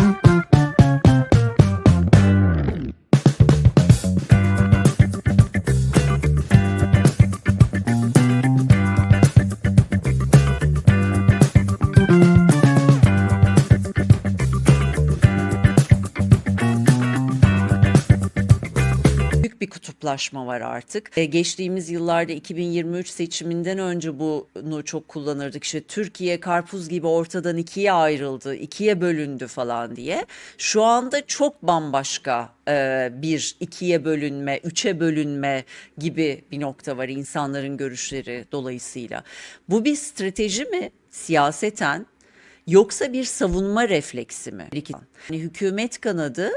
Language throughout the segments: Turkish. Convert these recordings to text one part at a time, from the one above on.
büyük bir kutuplaşma var artık. E, geçtiğimiz yıllarda 2023 seçiminden önce bunu çok kullanırdık. İşte Türkiye karpuz gibi ortadan ikiye ayrıldı, ikiye bölündü falan diye. Şu anda çok bambaşka e, bir ikiye bölünme, üçe bölünme gibi bir nokta var insanların görüşleri dolayısıyla. Bu bir strateji mi siyaseten yoksa bir savunma refleksi mi? Yani hükümet kanadı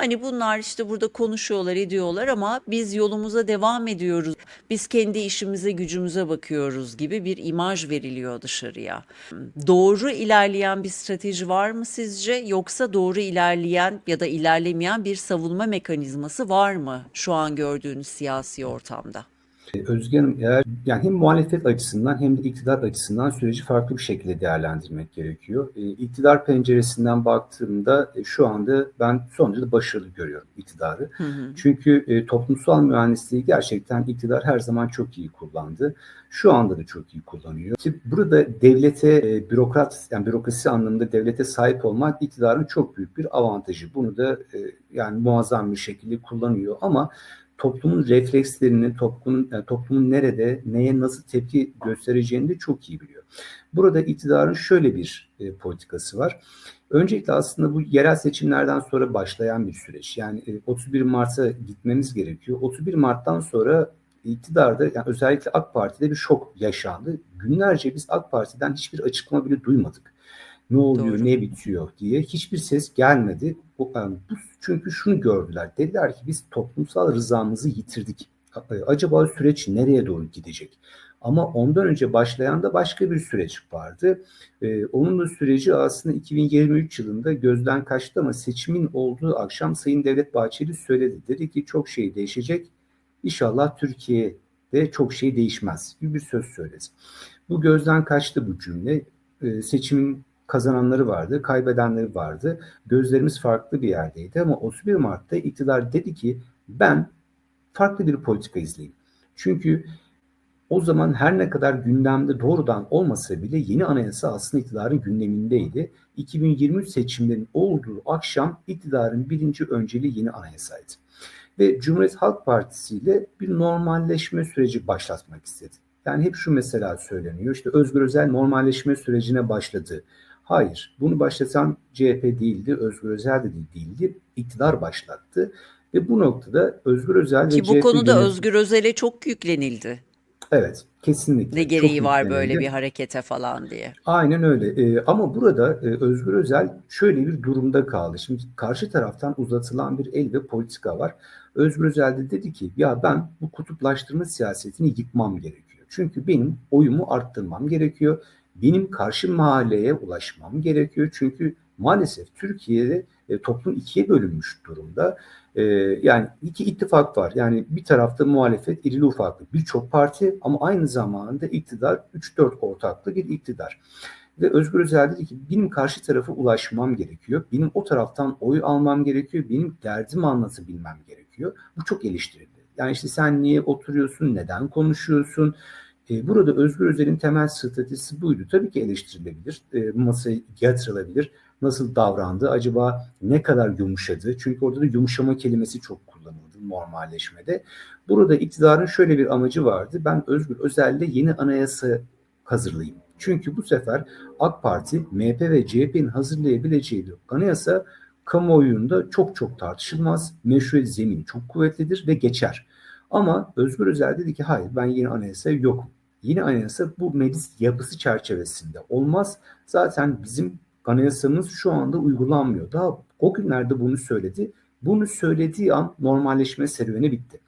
Hani bunlar işte burada konuşuyorlar, ediyorlar ama biz yolumuza devam ediyoruz. Biz kendi işimize, gücümüze bakıyoruz gibi bir imaj veriliyor dışarıya. Doğru ilerleyen bir strateji var mı sizce yoksa doğru ilerleyen ya da ilerlemeyen bir savunma mekanizması var mı şu an gördüğünüz siyasi ortamda? Özge Hanım, eğer, yani hem muhalefet açısından hem de iktidar açısından süreci farklı bir şekilde değerlendirmek gerekiyor. E, iktidar penceresinden baktığımda e, şu anda ben son derece başarılı görüyorum iktidarı. Hı hı. Çünkü e, toplumsal mühendisliği gerçekten iktidar her zaman çok iyi kullandı. Şu anda da çok iyi kullanıyor. İşte burada devlete, e, bürokrat, yani bürokrasi anlamında devlete sahip olmak iktidarın çok büyük bir avantajı. Bunu da e, yani muazzam bir şekilde kullanıyor ama toplumun reflekslerini, toplumun, yani toplumun nerede, neye nasıl tepki göstereceğini de çok iyi biliyor. Burada iktidarın şöyle bir e, politikası var. Öncelikle aslında bu yerel seçimlerden sonra başlayan bir süreç. Yani e, 31 Mart'a gitmemiz gerekiyor. 31 Mart'tan sonra iktidarda yani özellikle AK Parti'de bir şok yaşandı. Günlerce biz AK Parti'den hiçbir açıklama bile duymadık. Ne oluyor, Doğru. ne bitiyor diye hiçbir ses gelmedi. Bu çünkü şunu gördüler. Dediler ki biz toplumsal rızamızı yitirdik. Acaba süreç nereye doğru gidecek? Ama ondan önce başlayan da başka bir süreç vardı. Ee, onun da süreci aslında 2023 yılında gözden kaçtı ama seçimin olduğu akşam Sayın Devlet Bahçeli söyledi. Dedi ki çok şey değişecek. İnşallah Türkiye'de çok şey değişmez gibi bir söz söyledi. Bu gözden kaçtı bu cümle. Ee, seçimin kazananları vardı, kaybedenleri vardı. Gözlerimiz farklı bir yerdeydi ama 31 Mart'ta iktidar dedi ki ben farklı bir politika izleyeyim. Çünkü o zaman her ne kadar gündemde doğrudan olmasa bile yeni anayasa aslında iktidarın gündemindeydi. 2023 seçimlerinin olduğu akşam iktidarın birinci önceliği yeni anayasaydı. Ve Cumhuriyet Halk Partisi ile bir normalleşme süreci başlatmak istedi. Yani hep şu mesela söyleniyor. İşte Özgür Özel normalleşme sürecine başladı. Hayır, bunu başlatan CHP değildi, Özgür Özel de değildi, iktidar başlattı. Ve bu noktada Özgür Özel ve Ki bu CHP konuda yönet- Özgür Özel'e çok yüklenildi. Evet, kesinlikle. Ne Çok gereği var yüklenildi. böyle bir harekete falan diye. Aynen öyle. Ee, ama burada e, Özgür Özel şöyle bir durumda kaldı. Şimdi karşı taraftan uzatılan bir el ve politika var. Özgür Özel de dedi ki ya ben bu kutuplaştırma siyasetini yıkmam gerekiyor. Çünkü benim oyumu arttırmam gerekiyor. Benim karşı mahalleye ulaşmam gerekiyor. Çünkü maalesef Türkiye'de e, toplum ikiye bölünmüş durumda. E, yani iki ittifak var. Yani bir tarafta muhalefet irili ufaklı birçok parti ama aynı zamanda iktidar 3-4 ortaklı bir iktidar. Ve Özgür Özel dedi ki benim karşı tarafa ulaşmam gerekiyor. Benim o taraftan oy almam gerekiyor. Benim derdimi anlatabilmem gerekiyor. Bu çok eleştirildi. Yani işte sen niye oturuyorsun, neden konuşuyorsun? E, burada Özgür Özel'in temel stratejisi buydu. Tabii ki eleştirilebilir, e, masaya yatırılabilir. Nasıl davrandı, acaba ne kadar yumuşadı? Çünkü orada da yumuşama kelimesi çok kullanıldı normalleşmede. Burada iktidarın şöyle bir amacı vardı. Ben Özgür Özel'le yeni anayasa hazırlayayım. Çünkü bu sefer AK Parti, MHP ve CHP'nin hazırlayabileceği bir anayasa kamuoyunda çok çok tartışılmaz. Meşruiyet zemin çok kuvvetlidir ve geçer. Ama Özgür Özel dedi ki hayır ben yeni anayasa yokum. Yeni anayasa bu meclis yapısı çerçevesinde olmaz. Zaten bizim anayasamız şu anda uygulanmıyor. Daha o günlerde bunu söyledi. Bunu söylediği an normalleşme serüveni bitti.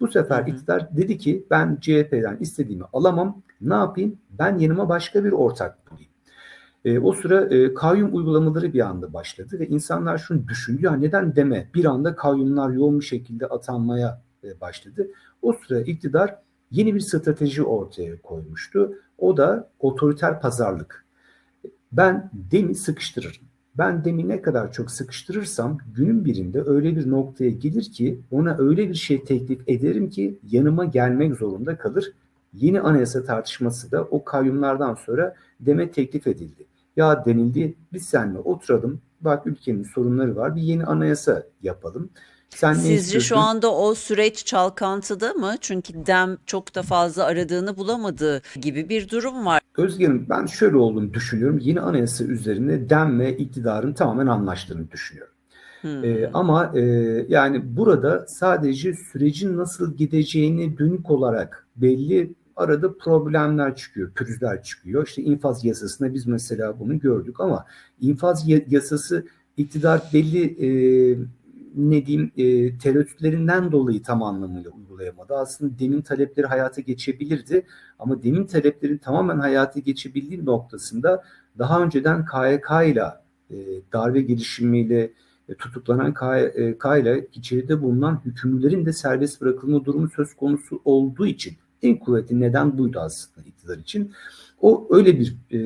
Bu sefer Hı hı. iktidar dedi ki ben CHP'den istediğimi alamam. Ne yapayım? Ben yanıma başka bir ortak bulayım. E, o sıra e, kayyum uygulamaları bir anda başladı ve insanlar şunu düşündü ya neden deme bir anda kayyumlar yoğun bir şekilde atanmaya e, başladı. O sıra iktidar yeni bir strateji ortaya koymuştu. O da otoriter pazarlık. Ben demi sıkıştırırım. Ben demi ne kadar çok sıkıştırırsam günün birinde öyle bir noktaya gelir ki ona öyle bir şey teklif ederim ki yanıma gelmek zorunda kalır. Yeni anayasa tartışması da o kayyumlardan sonra deme teklif edildi. Ya denildi biz seninle oturalım bak ülkenin sorunları var bir yeni anayasa yapalım. Sen ne Sizce şu istiyorsun? anda o süreç çalkantıda mı? Çünkü DEM çok da fazla aradığını bulamadığı gibi bir durum var. Özge Hanım ben şöyle olduğunu düşünüyorum. Yeni anayasa üzerine DEM ve iktidarın tamamen anlaştığını düşünüyorum. Hmm. Ee, ama e, yani burada sadece sürecin nasıl gideceğini dönük olarak belli arada problemler çıkıyor, pürüzler çıkıyor. İşte infaz yasasında biz mesela bunu gördük ama infaz ya- yasası iktidar belli e, ne diyeyim e, tereddütlerinden dolayı tam anlamıyla uygulayamadı. Aslında demin talepleri hayata geçebilirdi ama demin taleplerin tamamen hayata geçebildiği noktasında daha önceden KYK ile darbe girişimiyle e, tutuklanan KYK ile içeride bulunan hükümlülerin de serbest bırakılma durumu söz konusu olduğu için en kuvvetli neden buydu aslında iktidar için. O öyle bir e,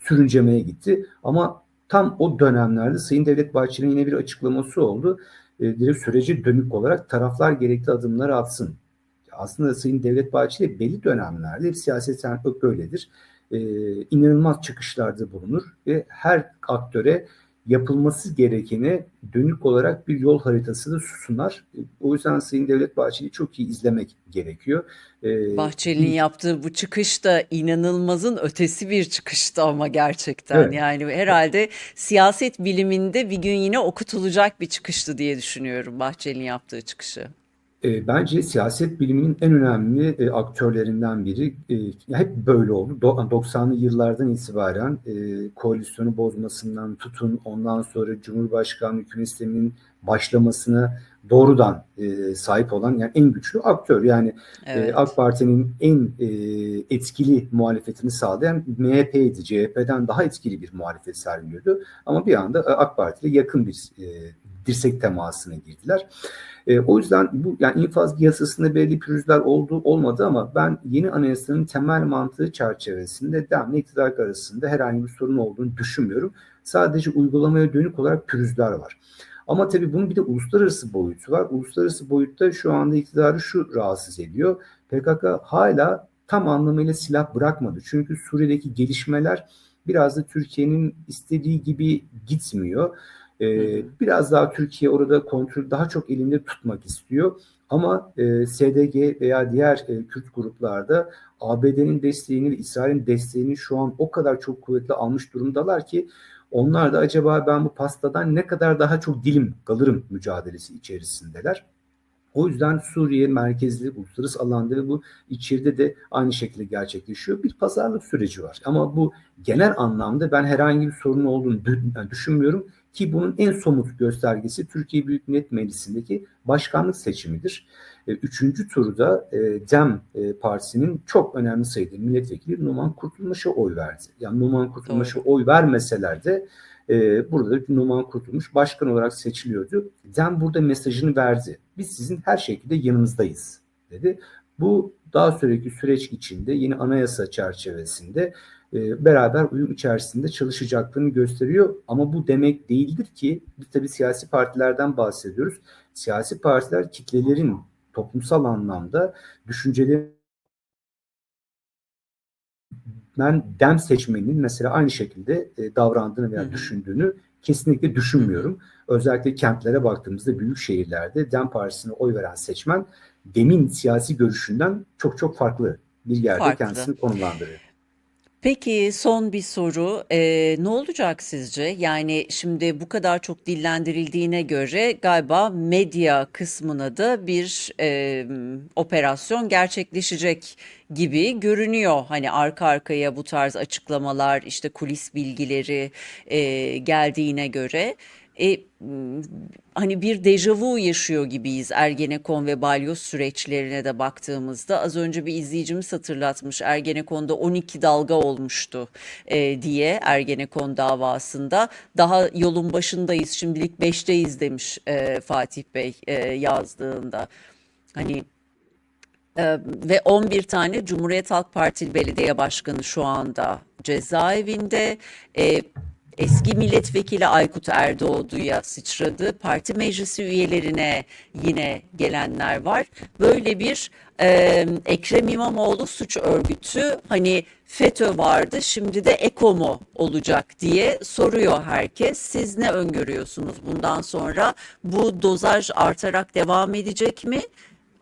sürüncemeye gitti ama tam o dönemlerde Sayın Devlet Bahçeli'nin yine bir açıklaması oldu. E, direkt sürece dönük olarak taraflar gerekli adımları atsın. Aslında Sayın Devlet Bahçeli belli dönemlerde hep siyaseten böyledir. E, inanılmaz çıkışlarda bulunur ve her aktöre yapılması gerekeni dönük olarak bir yol haritası da sunar. E, O yüzden Sayın Devlet Bahçeli'yi çok iyi izlemek gerekiyor. E, Bahçeli'nin yaptığı bu çıkış da inanılmazın ötesi bir çıkıştı ama gerçekten. Evet. Yani herhalde siyaset biliminde bir gün yine okutulacak bir çıkıştı diye düşünüyorum Bahçeli'nin yaptığı çıkışı. E, bence siyaset biliminin en önemli e, aktörlerinden biri. E, hep böyle oldu. Do- 90'lı yıllardan itibaren e, koalisyonu bozmasından tutun ondan sonra Cumhurbaşkanlığı hükümet sisteminin başlamasına doğrudan e, sahip olan yani en güçlü aktör. Yani e, Evet. AK Parti'nin en e, etkili muhalefetini sağlayan MHP'ydi. CHP'den daha etkili bir muhalefet sergiliyordu. Ama bir anda e, AK Parti ile yakın bir e, dirsek temasına girdiler. E, o yüzden bu yani infaz yasasında belli pürüzler oldu olmadı ama ben yeni anayasanın temel mantığı çerçevesinde DEM'le iktidar arasında herhangi bir sorun olduğunu düşünmüyorum. Sadece uygulamaya dönük olarak pürüzler var. Ama tabii bunun bir de uluslararası boyutu var. Uluslararası boyutta şu anda iktidarı şu rahatsız ediyor. PKK hala tam anlamıyla silah bırakmadı. Çünkü Suriye'deki gelişmeler biraz da Türkiye'nin istediği gibi gitmiyor. Ee, biraz daha Türkiye orada kontrol daha çok elinde tutmak istiyor. Ama e, SDG veya diğer e, Kürt gruplarda ABD'nin desteğini ve İsrail'in desteğini şu an o kadar çok kuvvetli almış durumdalar ki onlar da acaba ben bu pastadan ne kadar daha çok dilim kalırım mücadelesi içerisindeler. O yüzden Suriye merkezli uluslararası alanda ve bu içeride de aynı şekilde gerçekleşiyor. Bir pazarlık süreci var. Ama bu genel anlamda ben herhangi bir sorun olduğunu dü- düşünmüyorum ki bunun en somut göstergesi Türkiye Büyük Millet Meclisi'ndeki başkanlık seçimidir. E, Üçüncü turda e, DEM e, Partisi'nin çok önemli sayıda milletvekili Numan Kurtulmuş'a oy verdi. Yani Numan Kurtulmuş'a oy vermeseler de e, burada Numan Kurtulmuş başkan olarak seçiliyordu. DEM burada mesajını verdi. Biz sizin her şekilde yanınızdayız dedi. Bu daha sonraki süreç içinde yeni anayasa çerçevesinde beraber uyum içerisinde çalışacaklarını gösteriyor. Ama bu demek değildir ki biz tabii siyasi partilerden bahsediyoruz. Siyasi partiler kitlelerin toplumsal anlamda düşünceleri ben dem seçmeninin mesela aynı şekilde e, davrandığını veya düşündüğünü kesinlikle düşünmüyorum. Özellikle kentlere baktığımızda büyük şehirlerde dem partisine oy veren seçmen demin siyasi görüşünden çok çok farklı bir yerde Farklı. kendisini konumlandırıyor. Peki son bir soru. Ee, ne olacak sizce? Yani şimdi bu kadar çok dillendirildiğine göre galiba medya kısmına da bir e, operasyon gerçekleşecek gibi görünüyor. Hani arka arkaya bu tarz açıklamalar, işte kulis bilgileri e, geldiğine göre. E, hani bir dejavu yaşıyor gibiyiz Ergenekon ve Balyoz süreçlerine de baktığımızda. Az önce bir izleyicimiz hatırlatmış Ergenekon'da 12 dalga olmuştu e, diye Ergenekon davasında. Daha yolun başındayız şimdilik 5'teyiz demiş e, Fatih Bey e, yazdığında. Hani ee, ve 11 tane Cumhuriyet Halk Partili belediye başkanı şu anda cezaevinde. Ee, Eski milletvekili Aykut Erdoğdu'ya sıçradı. Parti meclisi üyelerine yine gelenler var. Böyle bir e, Ekrem İmamoğlu suç örgütü hani FETÖ vardı şimdi de EKO mu olacak diye soruyor herkes. Siz ne öngörüyorsunuz bundan sonra? Bu dozaj artarak devam edecek mi?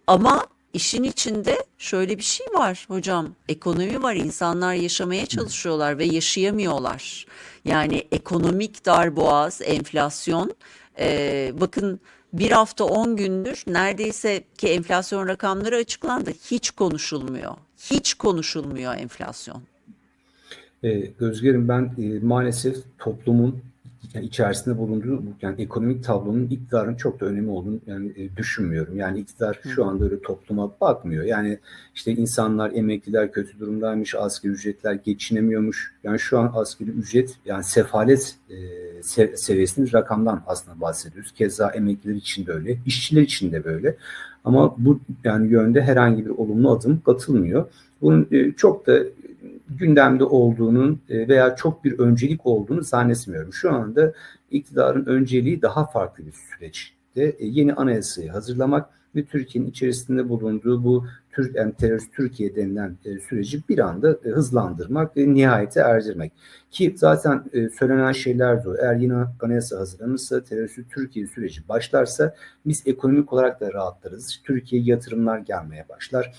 Ama işin içinde şöyle bir şey var hocam. Ekonomi var. İnsanlar yaşamaya çalışıyorlar ve yaşayamıyorlar. Yani ekonomik darboğaz, enflasyon. Ee, bakın bir hafta 10 gündür neredeyse ki enflasyon rakamları açıklandı. Hiç konuşulmuyor. Hiç konuşulmuyor enflasyon. Ee, Özger'im ben e, maalesef toplumun yani içerisinde bulunduğu yani ekonomik tablonun iktidarın çok da önemli olduğunu yani e, düşünmüyorum. Yani iktidar şu anda öyle topluma bakmıyor. Yani işte insanlar, emekliler kötü durumdaymış, asgari ücretler geçinemiyormuş. Yani şu an asgari ücret yani sefalet e, se seviyesinin rakamdan aslında bahsediyoruz. Keza emekliler için de öyle, işçiler için de böyle. Ama bu yani yönde herhangi bir olumlu adım atılmıyor. Bunun e, çok da gündemde olduğunun e, veya çok bir öncelik olduğunu zannetmiyorum. Şu anda iktidarın önceliği daha farklı bir süreçte e, yeni anayasayı hazırlamak ve Türkiye'nin içerisinde bulunduğu bu Türk yani terörist Türkiye denilen e, süreci bir anda hızlandırmak ve nihayete erdirmek. Ki zaten söylenen şeyler de o. Eğer yeni anayasa hazırlanırsa terörist Türkiye süreci başlarsa biz ekonomik olarak da rahatlarız. Türkiye'ye yatırımlar gelmeye başlar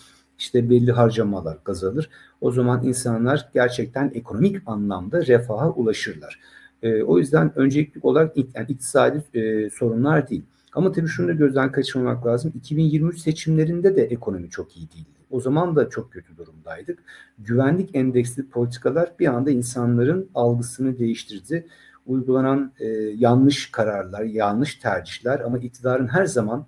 işte belli harcamalar kazanır. O zaman insanlar gerçekten ekonomik anlamda refaha ulaşırlar. E, o yüzden öncelikli olarak yani iktisadi e, sorunlar değil. Ama tabii şunu da gözden kaçırmamak lazım. 2023 seçimlerinde de ekonomi çok iyi değildi. O zaman da çok kötü durumdaydık. Güvenlik endeksli politikalar bir anda insanların algısını değiştirdi. Uygulanan e, yanlış kararlar, yanlış tercihler ama iktidarın her zaman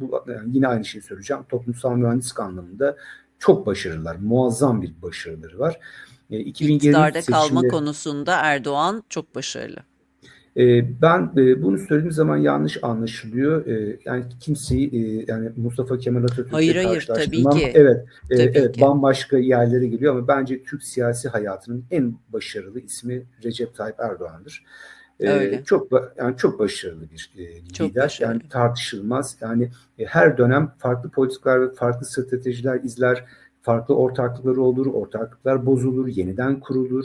bu yani yine aynı şeyi söyleyeceğim. Toplumsal mühendislik anlamında çok başarılılar. Muazzam bir başarıları var. E, 2020 İktidarda seçimleri, kalma konusunda Erdoğan çok başarılı. E, ben e, bunu söylediğim zaman yanlış anlaşılıyor. E, yani kimseyi e, yani Mustafa Kemal Atatürk'le hayır, hayır, tabii ki. Evet, e, tabii evet ki. bambaşka yerlere geliyor ama bence Türk siyasi hayatının en başarılı ismi Recep Tayyip Erdoğan'dır. Öyle. çok yani çok başarılı bir e, çok lider. Başarılı. Yani tartışılmaz. Yani e, her dönem farklı politikalar ve farklı stratejiler izler. Farklı ortaklıkları olur, ortaklıklar bozulur, yeniden kurulur.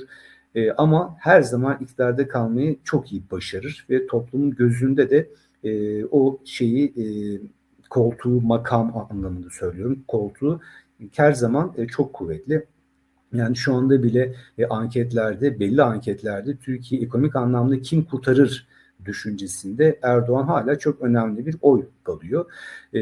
E, ama her zaman iktidarda kalmayı çok iyi başarır ve toplumun gözünde de e, o şeyi e, koltuğu, makam anlamında söylüyorum. Koltuğu her zaman e, çok kuvvetli. Yani şu anda bile e, anketlerde, belli anketlerde Türkiye ekonomik anlamda kim kurtarır düşüncesinde Erdoğan hala çok önemli bir oy alıyor. E,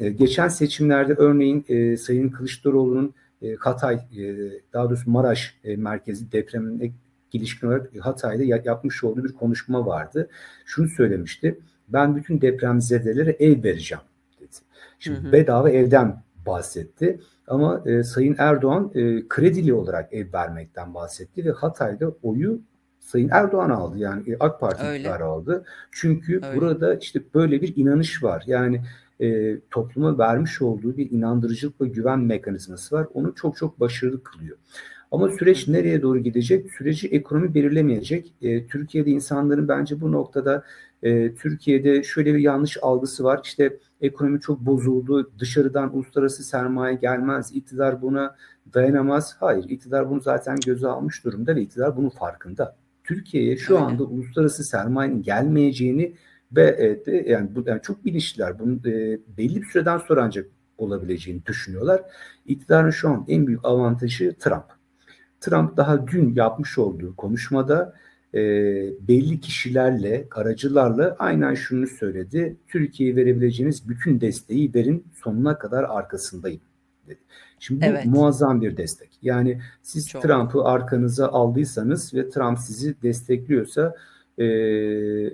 e, geçen seçimlerde örneğin e, Sayın Kılıçdaroğlu'nun e, Hatay, e, daha doğrusu Maraş e, merkezi depremine ilişkin olarak Hatay'da yapmış olduğu bir konuşma vardı. Şunu söylemişti, ben bütün depremzedelere ev vereceğim dedi. Şimdi hı hı. bedava evden bahsetti. Ama e, Sayın Erdoğan e, kredili olarak ev vermekten bahsetti ve Hatay'da oyu Sayın Erdoğan aldı yani e, AK Parti iktidarı aldı. Çünkü Öyle. burada işte böyle bir inanış var. Yani e, topluma vermiş olduğu bir inandırıcılık ve güven mekanizması var. Onu çok çok başarılı kılıyor. Ama süreç nereye doğru gidecek? Süreci ekonomi belirlemeyecek. E, Türkiye'de insanların bence bu noktada e, Türkiye'de şöyle bir yanlış algısı var. İşte ekonomi çok bozuldu, dışarıdan uluslararası sermaye gelmez, iktidar buna dayanamaz. Hayır, iktidar bunu zaten göze almış durumda ve iktidar bunun farkında. Türkiye'ye şu anda uluslararası sermayenin gelmeyeceğini ve e, de, yani, bu, yani çok bilinçliler. Bunun e, belli bir süreden sonra ancak olabileceğini düşünüyorlar. İktidarın şu an en büyük avantajı Trump. Trump daha dün yapmış olduğu konuşmada e, belli kişilerle, aracılarla aynen şunu söyledi. Türkiye'ye verebileceğiniz bütün desteği verin sonuna kadar arkasındayım dedi. Şimdi bu evet. muazzam bir destek. Yani siz Çok. Trump'ı arkanıza aldıysanız ve Trump sizi destekliyorsa e,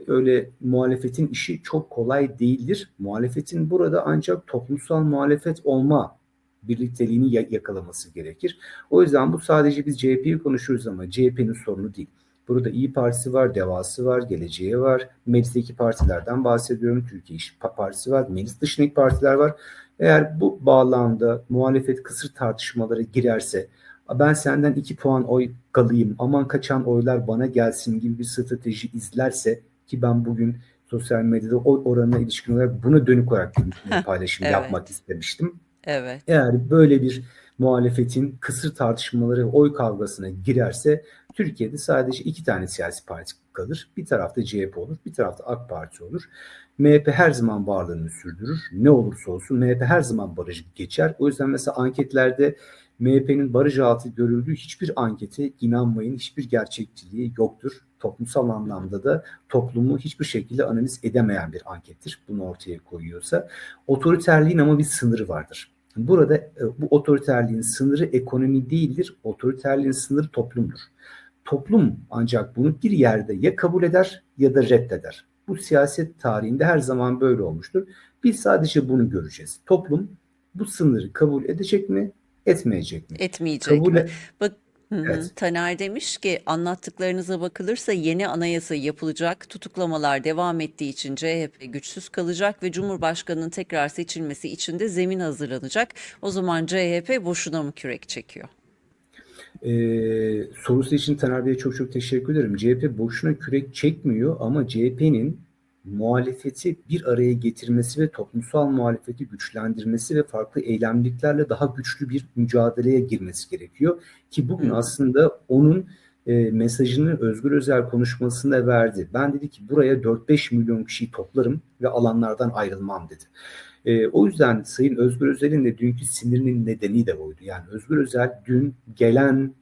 öyle muhalefetin işi çok kolay değildir. Muhalefetin burada ancak toplumsal muhalefet olma birlikteliğini yakalaması gerekir. O yüzden bu sadece biz CHP'yi konuşuyoruz ama CHP'nin sorunu değil. Burada İyi Partisi var, Devası var, Geleceğe var. Meclisteki partilerden bahsediyorum. Türkiye İş Partisi var, meclis dışındaki partiler var. Eğer bu bağlamda muhalefet kısır tartışmalara girerse ben senden iki puan oy kalayım, aman kaçan oylar bana gelsin gibi bir strateji izlerse ki ben bugün sosyal medyada oy oranına ilişkin olarak buna dönük olarak bir paylaşım evet. yapmak istemiştim. Evet. Eğer böyle bir muhalefetin kısır tartışmaları, oy kavgasına girerse Türkiye'de sadece iki tane siyasi parti kalır. Bir tarafta CHP olur, bir tarafta AK Parti olur. MHP her zaman varlığını sürdürür. Ne olursa olsun MHP her zaman barajı geçer. O yüzden mesela anketlerde MHP'nin baraj altı görüldüğü hiçbir ankete inanmayın. Hiçbir gerçekçiliği yoktur. Toplumsal anlamda da toplumu hiçbir şekilde analiz edemeyen bir ankettir. Bunu ortaya koyuyorsa. Otoriterliğin ama bir sınırı vardır. Burada e, bu otoriterliğin sınırı ekonomi değildir. Otoriterliğin sınırı toplumdur. Toplum ancak bunu bir yerde ya kabul eder ya da reddeder. Bu siyaset tarihinde her zaman böyle olmuştur. Biz sadece bunu göreceğiz. Toplum bu sınırı kabul edecek mi, etmeyecek mi? Etmeyecek kabul mi? e- Bak Hı hı. Evet. Taner demiş ki anlattıklarınıza bakılırsa yeni anayasa yapılacak, tutuklamalar devam ettiği için CHP güçsüz kalacak ve Cumhurbaşkanı'nın tekrar seçilmesi için de zemin hazırlanacak. O zaman CHP boşuna mı kürek çekiyor? Ee, sorusu için Taner Bey'e çok çok teşekkür ederim. CHP boşuna kürek çekmiyor ama CHP'nin muhalefeti bir araya getirmesi ve toplumsal muhalefeti güçlendirmesi ve farklı eylemliklerle daha güçlü bir mücadeleye girmesi gerekiyor. Ki bugün aslında onun e, mesajını Özgür Özel konuşmasında verdi. Ben dedi ki buraya 4-5 milyon kişiyi toplarım ve alanlardan ayrılmam dedi. E, o yüzden Sayın Özgür Özel'in de dünkü sinirinin nedeni de oydu. Yani Özgür Özel dün gelen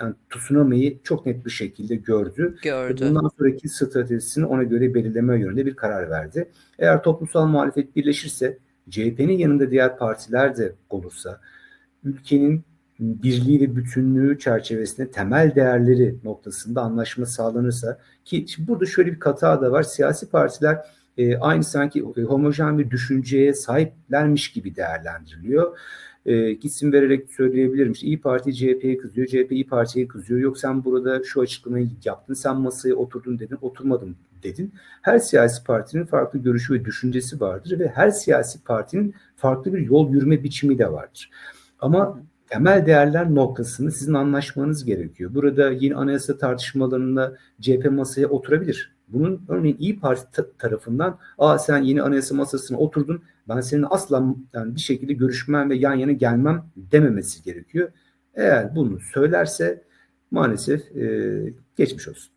yani tsunami'yi çok net bir şekilde gördü. Gördü. bundan sonraki stratejisini ona göre belirleme yönünde bir karar verdi. Eğer toplumsal muhalefet birleşirse, CHP'nin yanında diğer partiler de olursa, ülkenin birliği ve bütünlüğü çerçevesinde temel değerleri noktasında anlaşma sağlanırsa ki şimdi burada şöyle bir hata da var. Siyasi partiler e, aynı sanki e, homojen bir düşünceye sahiplermiş gibi değerlendiriliyor. E, isim vererek söyleyebilirim. İşte İyi Parti CHP'ye kızıyor, CHP İyi Parti'ye kızıyor. Yok sen burada şu açıklamayı yaptın, sen masaya oturdun dedin, oturmadım dedin. Her siyasi partinin farklı görüşü ve düşüncesi vardır ve her siyasi partinin farklı bir yol yürüme biçimi de vardır. Ama temel değerler noktasını sizin anlaşmanız gerekiyor. Burada yeni anayasa tartışmalarında CHP masaya oturabilir. Bunun örneğin İyi Parti ta- tarafından aa sen yeni anayasa masasına oturdun ben seninle asla yani bir şekilde görüşmem ve yan yana gelmem dememesi gerekiyor. Eğer bunu söylerse maalesef e, geçmiş olsun.